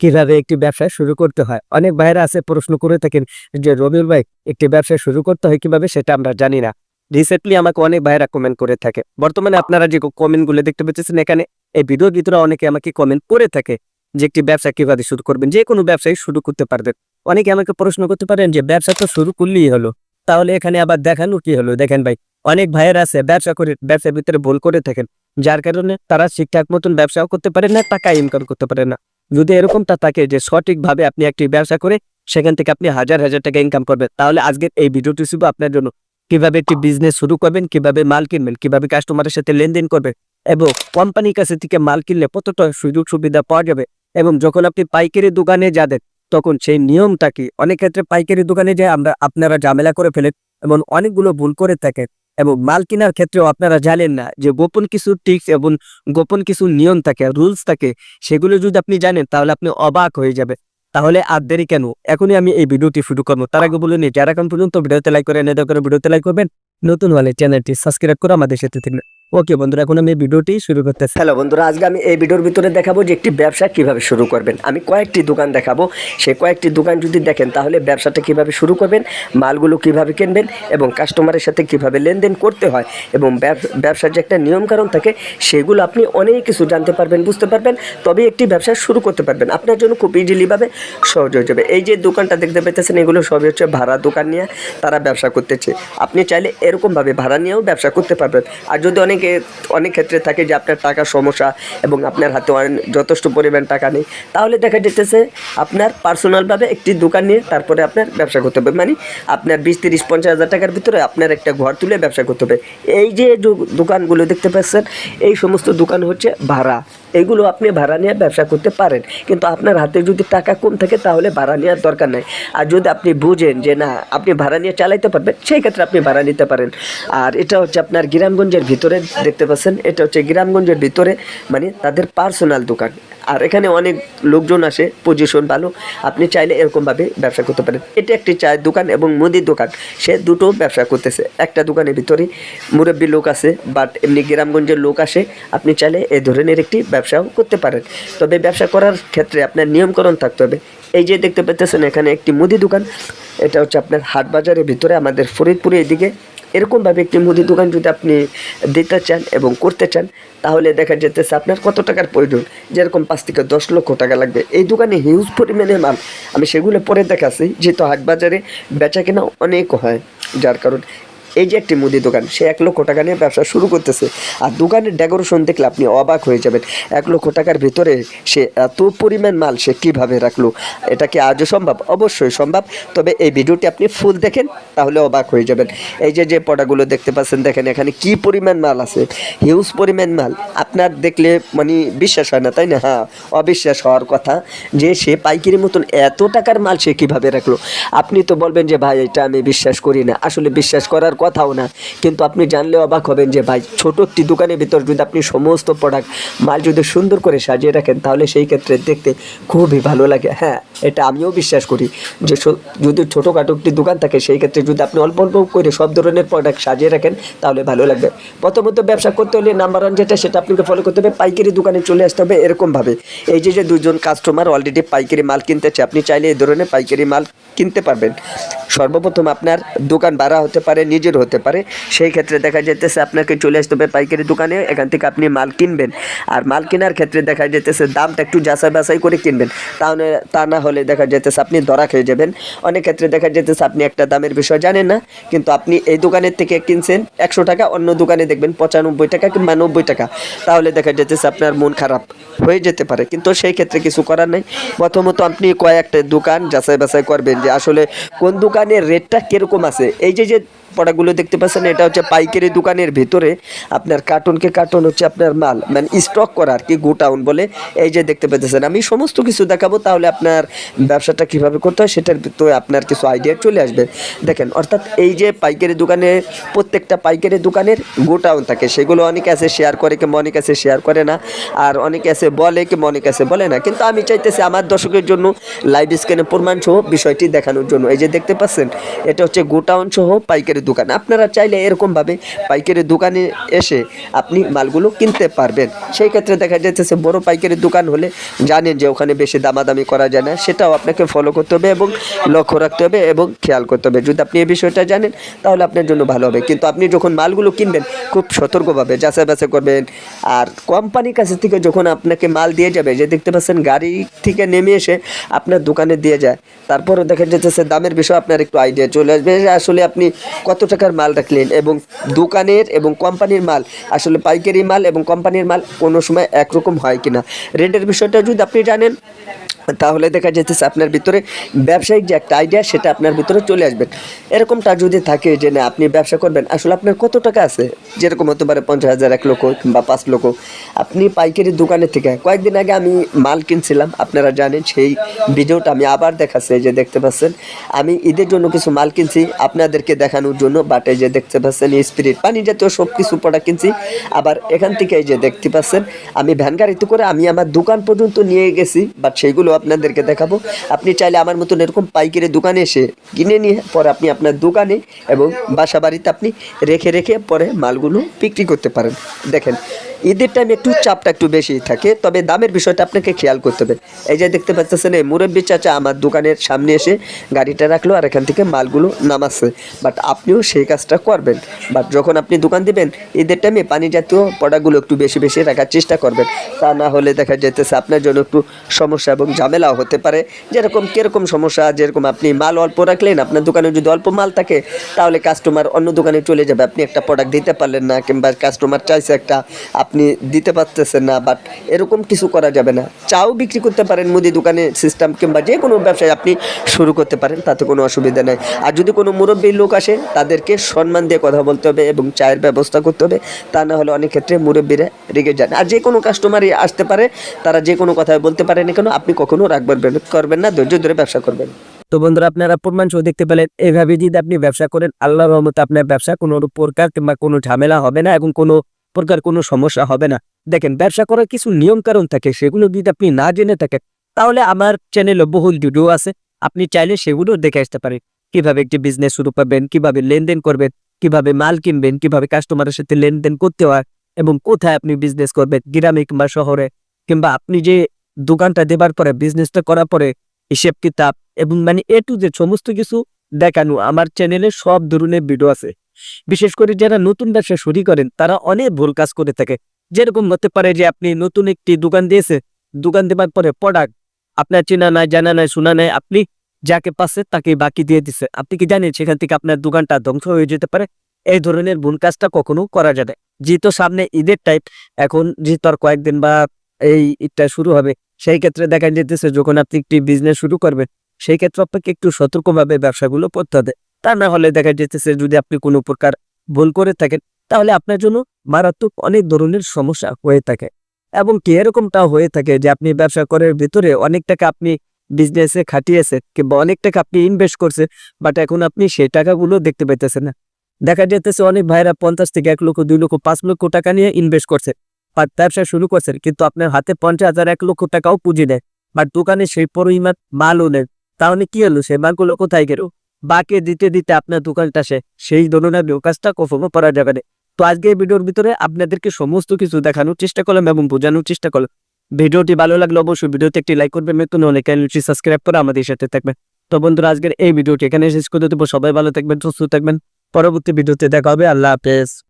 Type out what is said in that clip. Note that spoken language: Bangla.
কীভাবে একটি ব্যবসা শুরু করতে হয়? অনেক ভাইরা আছে প্রশ্ন করে থাকেন যে, রবিউল ভাই, একটি ব্যবসা শুরু করতে হয় কীভাবে সেটা আমরা জানি না। রিসেন্টলি আমাকে অনেক ভাইরা কমেন্ট করে থাকে। বর্তমানে আপনারা যে কমেন্টগুলো দেখতে পাচ্ছেন এখানে, এই ভিডিওর ভিতরে অনেকে আমাকে কমেন্ট করে থাকে যে, একটি ব্যবসা কীভাবে শুরু করবেন? যে কোনো ব্যবসায় শুরু করতে পারবেন। অনেকে আমাকে প্রশ্ন করতে পারেন যে, ব্যবসা তো শুরু করলেই হলো। তাহলে এখানে আবার দেখানো কি হলো? দেখেন ভাই, অনেক ভাইয়ের আছে ব্যবসা করে ব্যবসার ভিতরে ভুল করে থাকেন। যার কারণে তারা ঠিকঠাক মতন ব্যবসাও করতে পারে না, টাকা ইনকাম করতে পারে না। যদি এরকমটা থাকে যে সঠিকভাবে আপনি একটি ব্যবসা করে সেখান থেকে আপনি হাজার হাজার টাকা ইনকাম করবেন, তাহলে আজকের এই ভিডিওটি শুধু আপনার জন্য। কীভাবে একটি বিজনেস শুরু করবেন, কীভাবে মাল কিনবেন, কীভাবে কাস্টমারের সাথে লেনদেন করবেন এবং কোম্পানির কাছে থেকে মাল কিনলে কতটা সুযোগ সুবিধা পাওয়া যাবে এবং যখন আপনি পাইকারি দোকানে যাবেন, তখন সেই নিয়মটা কি? অনেক ক্ষেত্রে পাইকারি দোকানে যে আমরা আপনারা ঝামেলা করে ফেলেন এবং অনেকগুলো ভুল করে থাকেন। এবং মাল কেনার ক্ষেত্রেও আপনারা জানেন না যে গোপন কিছু টিক্স এবং গোপন কিছু নিয়ম থাকে রুলস থাকে, সেগুলো যদি আপনি জানেন তাহলে আপনি অবাক হয়ে যাবে তাহলে আর দেরি কেন? এখনই আমি এই ভিডিওটি শুরু করব। তার আগে বলুন যারা এখন পর্যন্ত ভিডিওতে লাইক করে নেতা করে ভিডিওতে লাইক করবেন। নতুন হলে চ্যানেলটি সাবস্ক্রাইব করে আমাদের সাথে থাকবেন। ওকে বন্ধুরা, এখন আমি ভিডিওটি শুরু করতেছি। হ্যালো বন্ধুরা, আজকে আমি এই ভিডিওর ভিতরে দেখাবো যে একটি ব্যবসা কীভাবে শুরু করবেন। আমি কয়েকটি দোকান দেখাবো। সেই কয়েকটি দোকান যদি দেখেন, তাহলে ব্যবসাটা কীভাবে শুরু করবেন, মালগুলো কীভাবে কিনবেন এবং কাস্টমারের সাথে কীভাবে লেনদেন করতে হয় এবং ব্যব- ব্যবসার যে একটা নিয়মকানুন থাকে, সেগুলো আপনি অনেক কিছু জানতে পারবেন, বুঝতে পারবেন। তবে একটি ব্যবসা শুরু করতে পারবেন। আপনার জন্য খুব ইজিলিভাবে সহজ হয়ে যাবে। এই যে দোকানটা দেখতে পেতেছেন এগুলো সবই হচ্ছে ভাড়া দোকান নিয়ে তারা ব্যবসা করতেছে। আপনি চাইলে এরকমভাবে ভাড়া নিয়েও ব্যবসা করতে পারবেন। আর যদি অনেকে অনেক ক্ষেত্রে থাকে যে আপনার টাকার সমস্যা এবং আপনার হাতে অনেক- যথেষ্ট পরিমাণ টাকা নেই। তাহলে দেখা যেতেছে আপনার পার্সোনালভাবে একটি দোকান নিয়ে তারপরে আপনার ব্যবসা করতে হবে। মানে আপনার বিশ, তিরিশ, পঞ্চাশ হাজার টাকার ভিতরে আপনার একটা ঘর তুলে ব্যবসা করতে হবে। এই যে দোকানগুলো দেখতে পাচ্ছেন, এই সমস্ত দোকান হচ্ছে ভাড়া। এগুলো আপনি ভাড়া নিয়ে ব্যবসা করতে পারেন। কিন্তু আপনার হাতে যদি টাকা কম থাকে, তাহলে ভাড়া নেওয়ার দরকার নাই। আর যদি আপনি বুঝেন যে না, আপনি ভাড়া নিয়ে চালাইতে পারবেন, সেই ক্ষেত্রে আপনি ভাড়া নিতে পারেন। আর এটা হচ্ছে আপনার গ্রামগঞ্জের ভিতরে, দেখতে পাচ্ছেন, এটা হচ্ছে গ্রামগঞ্জের ভিতরে মানে তাদের পার্সোনাল দোকান। আর এখানে অনেক লোকজন আসে পজিশন ভালো। আপনি চাইলে এরকমভাবে ব্যবসা করতে পারেন। এটা একটি চায়ের দোকান এবং মুদির দোকান। সে দুটো ব্যবসা করতেছে। একটা দোকানের ভিতরে মুরব্বী লোক আছে বাট এমনি গ্রামগঞ্জের লোক আসে। আপনি চাইলে এ ধরনের একটি ব্যবসাও করতে পারেন। তবে ব্যবসা করার ক্ষেত্রে আপনার নিয়মকরণ থাকতে হবে। এই যে দেখতে পেতেছেন এখানে একটি মুদি দোকান। এটা হচ্ছে আপনার হাট বাজারের ভিতরে, আমাদের ফরিদপুরে এদিকে। এরকমভাবে একটি মুদি দোকান যদি আপনি দিতে চান এবং করতে চান, তাহলে দেখা যেতেছে আপনার কত টাকার প্রয়োজন? যেরকম পাঁচ থেকে দশ লক্ষ টাকা লাগবে। এই দোকানে হিউজ পরিমাণে মাল। আমি সেগুলো পরে দেখাচ্ছি। যেহেতু হাট বাজারে বেচা কেনা অনেক হয়, যার কারণ এই যে একটি মুদি দোকান, সে এক লক্ষ টাকা নিয়ে ব্যবসা শুরু করতেছে। আর দোকানের ডেকোরেশন দেখলে আপনি অবাক হয়ে যাবেন। এক লক্ষ টাকার ভিতরে সে এত পরিমাণ মাল সে কীভাবে রাখল? এটা কি আজও সম্ভব? অবশ্যই সম্ভব। তবে এই ভিডিওটি আপনি ফুল দেখেন, তাহলে অবাক হয়ে যাবেন। এই যে যে পটাগুলো দেখতে পাচ্ছেন, দেখেন এখানে কি পরিমাণ মাল আছে। হিউজ পরিমাণ মাল। আপনার দেখলে মানে বিশ্বাস হয় না, তাই না? হ্যাঁ অবিশ্বাস হওয়ার কথা যে সে পাইকারি মতন এত টাকার মাল সে কীভাবে রাখল? আপনি তো বলবেন যে, ভাই, এটা আমি বিশ্বাস করি না। আসলে বিশ্বাস করার কথাও না। কিন্তু আপনি জানলে অবাক হবেন যে ভাই, ছোট একটি দোকানের ভিতর যদি আপনি সমস্ত প্রোডাক্ট মাল যদি সুন্দর করে সাজিয়ে রাখেন, তাহলে সেই ক্ষেত্রে দেখতে খুবই ভালো লাগে। হ্যাঁ এটা আমিও বিশ্বাস করি যে যদি ছোটোখাটো একটি দোকান থাকে, সেই ক্ষেত্রে যদি আপনি অল্প অল্প করে সব ধরনের প্রোডাক্ট সাজিয়ে রাখেন, তাহলে ভালো লাগবে। প্রথমত ব্যবসা করতে হলে নাম্বার ওয়ান যেটা, সেটা আপনাকে ফলো করতে হবে, পাইকারি দোকানে চলে আসতে হবে এরকমভাবে। এই যে যে দুজন কাস্টমার অলরেডি পাইকারি মাল কিনতেছে, আপনি চাইলে এই ধরনের পাইকারি মাল কিনতে পারবেন। সর্বপ্রথম আপনার দোকান ভাড়া হতে পারে নিজের হতে পারে। সেই ক্ষেত্রে দেখা যেতেছে আপনাকে চলে আসতে হবে পাইকারি দোকানে, এখান থেকে আপনি মাল কিনবেন। আর মাল কেনার ক্ষেত্রে দেখা যেতেছে দামটা একটু যাচাই বাছাই করে কিনবেন। তাহলে তা না হলে দেখা যেতেছে আপনি ধরা খেয়ে যাবেন। অনেক ক্ষেত্রে দেখা যেতেছে আপনি একটা দামের বিষয় জানেন না, কিন্তু আপনি এই দোকানের থেকে কিনছেন একশো টাকা, অন্য দোকানে দেখবেন পঁচানব্বই টাকা কিংবা নব্বই টাকা। তাহলে দেখা যেতেছে আপনার মন খারাপ হয়ে যেতে পারে। কিন্তু সেই ক্ষেত্রে কিছু করার নেই। প্রথমত আপনি কয়েকটা দোকান যাচাই বাছাই করবেন যে আসলে কোন দোকানের রেটটা কীরকম আছে। এই যে যে প্রোডাক্টগুলো দেখতে পাচ্ছেন, এটা হচ্ছে পাইকারি দোকানের ভিতরে। আপনার কার্টুনকে কার্টুন হচ্ছে আপনার মাল মানে স্টক করা আর কি গোটাউন বলে। এই যে দেখতে পেতেছেন আমি সমস্ত কিছু দেখাবো, তাহলে আপনার ব্যবসাটা কীভাবে করতে হয় সেটার ভিতরে আপনার কিছু আইডিয়া চলে আসবে। দেখেন, অর্থাৎ এই যে পাইকারি দোকানে, প্রত্যেকটা পাইকারি দোকানের গোটাউন থাকে, সেগুলো অনেকে আছে শেয়ার করে কিংবা অনেক আছে শেয়ার করে না। আর অনেকে আছে, বলে কিংবা অনেক আছে, বলে না। কিন্তু আমি চাইতেছি আমার দর্শকের জন্য লাইভ স্ক্যানে প্রমাণ সহ বিষয়টি দেখানোর জন্য। এই যে দেখতে পাচ্ছেন, এটা হচ্ছে গোটাউন সহ পাইকারি পাইকারি দোকান। আপনারা চাইলে এরকমভাবে পাইকারি দোকানে এসে আপনি মালগুলো কিনতে পারবেন। সেই ক্ষেত্রে দেখা যাচ্ছে বড় পাইকারি দোকান হলে জানেন যে ওখানে বেশি দামাদামি করা যায় না। সেটাও আপনাকে ফলো করতে হবে এবং লক্ষ্য রাখতে হবে এবং খেয়াল করতে হবে। যদি আপনি এই বিষয়টা জানেন, তাহলে আপনার জন্য ভালো হবে। কিন্তু আপনি যখন মালগুলো কিনবেন, খুব সতর্কভাবে যাচাই বাছাই করবেন। আর কোম্পানির কাছে থেকে যখন আপনাকে মাল দিয়ে যাবে, যে দেখতে পাচ্ছেন গাড়ি থেকে নেমে এসে আপনার দোকানে দিয়ে যায়। তারপরও দেখা যাচ্ছে দামের বিষয়ে আপনার একটু আইডিয়া চলে আসবে। আসলে আপনি কত টাকার মাল রাখলেন? এবং দোকানের এবং কোম্পানির মাল, আসলে পাইকারি মাল এবং কোম্পানির মাল কোনো সময় একরকম হয় কিনা? রেন্টের বিষয়টা যদি আপনি জানেন। তাহলে দেখা যেতেছে আপনার ভিতরে ব্যবসায়িক যে একটা আইডিয়া সেটা আপনার ভিতরে চলে আসবেন এরকমটা যদি থাকে যে না, আপনি ব্যবসা করবেন, আসলে আপনার কত টাকা আছে? যেরকম হতে পারে পঞ্চাশ হাজার, এক লক্ষ কিংবা পাঁচ লক্ষ। আপনি পাইকারি দোকানে থেকে, কয়েকদিন আগে আমি মাল কিনছিলাম, আপনারা জানেন সেই ভিডিওটা আমি আবার দেখাচ্ছি যে দেখতে পাচ্ছেন। আমি ঈদের জন্য কিছু মাল কিনছি, আপনাদেরকে দেখানোর জন্য বাট যে দেখতে পাচ্ছেন স্পিরিট পানি জাতীয় সব কিছু প্রোডাক্ট কিনছি। আবার এখান থেকে যে দেখতে পাচ্ছেন, আমি ভ্যান গাড়িতে করে আমি আমার দোকান পর্যন্ত নিয়ে গেছি বাট সেইগুলো আপনাদেরকে দেখাবো। আপনি চাইলে আমার মতন এরকম পাইকারি দোকানে এসে কিনে নিয়ে পরে আপনি আপনার দোকানে এবং বাসা বাড়িতে আপনি রেখে রেখে পরে মালগুলো বিক্রি করতে পারেন। দেখেন ঈদের টাইমে একটু চাপটা একটু বেশি থাকে, তবে দামের বিষয়টা আপনাকে খেয়াল করতে হবে। এই যে দেখতে পাচ্ছেন, এই মুরব্বী চাচা আমার দোকানের সামনে এসে গাড়িটা রাখল আর এখান থেকে মালগুলো নামাচ্ছে। বাট আপনিও সেই কাজটা করবেন। বাট যখন আপনি দোকান দিবেন, ঈদের টাইমে পানি জাতীয় প্রোডাক্টগুলো একটু বেশি বেশি রাখার চেষ্টা করবেন। তা না হলে দেখা যেতেছে আপনার জন্য একটু সমস্যা এবং ঝামেলাও হতে পারে। যেরকম কীরকম সমস্যা, যেরকম আপনি মাল অল্প রাখলেন, আপনার দোকানে যদি অল্প মাল থাকে, তাহলে কাস্টমার অন্য দোকানে চলে যাবে। আপনি একটা প্রোডাক্ট দিতে পারলেন না, কিংবা কাস্টমার চাইছে একটা আপনি দিতে পারতেছেন না বাট এরকম কিছু করা যাবে না। চাও বিক্রি করতে পারেন মুদি দোকানে সিস্টেম কিংবা যে কোনো ব্যবসায় আপনি শুরু করতে পারেন, তাতে কোনো অসুবিধা নেই। আর যদি কোনো মুরব্বী লোক আসে, তাদেরকে সম্মান দিয়ে কথা বলতে হবে এবং চায়ের ব্যবস্থা করতে হবে, তা না হলে অনেক ক্ষেত্রে মুরব্বীরা রেগে যান। আর যে কোনো কাস্টমারই আসতে পারে, তারা যে কোনো কথায় বলতে পারে না কেন, আপনি কখনো রাগ করবেন করবেন না, ধৈর্য ধরে ব্যবসা করবেন। তো বন্ধুরা, আপনারা প্রমাণ সহ দেখতে পেলেন, এভাবে যদি আপনি ব্যবসা করেন আল্লাহ রহমতে আপনার ব্যবসা কোনো প্রকার কিংবা কোনো ঝামেলা হবে না এবং কোনো প্রকার কোনো সমস্যা হবে না। দেখেন, ব্যবসা করার কিছু নিয়ম কারণ থাকে, সেগুলো যদি আপনি না জেনে থাকেন, তাহলে আমার চ্যানেলে বহুল ভিডিও আছে। আপনি চাইলে সেগুলো দেখে আসতে পারেন। কীভাবে একটি বিজনেস শুরু করবেন, কীভাবে লেনদেন করবেন, কীভাবে মাল কিনবেন, কীভাবে কাস্টমারের সাথে লেনদেন করতে হয়, এবং কোথায় আপনি বিজনেস করবেন, গ্রামে কিংবা শহরে, কিংবা আপনি যে দোকানটা দেবার পরে বিজনেসটা করার পরে, হিসেব কিতাব, এবং মানে এ টু যে সমস্ত কিছু দেখানো, আমার চ্যানেলে সব ধরনের ভিডিও আছে। বিশেষ করে যারা নতুন ব্যবসা শুরু করেন, তারা অনেক ভুল কাজ করে থাকে। যেরকম হতে পারে যে আপনি নতুন একটি দোকান দিয়েছে দোকান দেওয়ার পরে প্রোডাক্ট আপনার চেনা নাই, জানা নাই, শোনা নাই, আপনি যাকে পাচ্ছে তাকে বাকি দিয়ে দিচ্ছে আপনি কি জানেন সেখান থেকে আপনার দোকানটা ধ্বংস হয়ে যেতে পারে? এই ধরনের ভুল কাজটা কখনো করা যাবে যেহেতু সামনে ঈদের টাইপ এখন যেহেতু আর কয়েকদিন বা এই ঈদটা শুরু হবে, সেই ক্ষেত্রে দেখা যেতেছে যখন আপনি একটি বিজনেস শুরু করবেন, সেই ক্ষেত্রে আপনাকে একটু সতর্কভাবে ব্যবসাগুলো করতে হবে। তা না হলে দেখা যেতেছে যদি আপনি কোনো প্রকার ভুল করে থাকেন, তাহলে আপনার জন্য মারাত্মক অনেক ধরনের সমস্যা হয়ে থাকে। এবং কি এরকমটাও হয়ে থাকে যে আপনি ব্যবসা করার ভিতরে অনেক টাকা আপনি বিজনেসে খাটিয়েছেন কিংবা অনেক টাকা আপনি ইনভেস্ট করছে বাট এখন আপনি সেই টাকাগুলো দেখতে পাইতেছেন না। দেখা যেতেছে অনেক ভাইরা পঞ্চাশ থেকে এক লক্ষ, দুই লক্ষ, পাঁচ লক্ষ টাকা নিয়ে ইনভেস্ট করছে বা ব্যবসা শুরু করছেন, কিন্তু আপনার হাতে পঞ্চাশ হাজার, এক লক্ষ টাকাও পুঁজি দেয় বাট দোকানে সেই পরিমাণ মালও নেন তাহলে কি হলো? সেই মালগুলো কোথায় গেল? বাকি দিতে দিতে আপনার দোকানটা সে, সেই ধরনের কাজটা কখনো করা যাবে না। তো আজকে এই ভিডিওর ভিতরে আপনাদেরকে সমস্ত কিছু দেখানোর চেষ্টা করলাম এবং বোঝানোর চেষ্টা করলাম। ভিডিওটি ভালো লাগল অবশ্যই ভিডিওতে একটি লাইক করবে নতুন হলে চ্যানেলটি সাবস্ক্রাইব করে আমাদের সাথে থাকবেন। তো বন্ধুরা, আজকের এই ভিডিওটি এখানে শেষ করে দেবো। সবাই ভালো থাকবেন, সুস্থ থাকবেন। পরবর্তী ভিডিওতে দেখা হবে। আল্লাহ হাফেজ।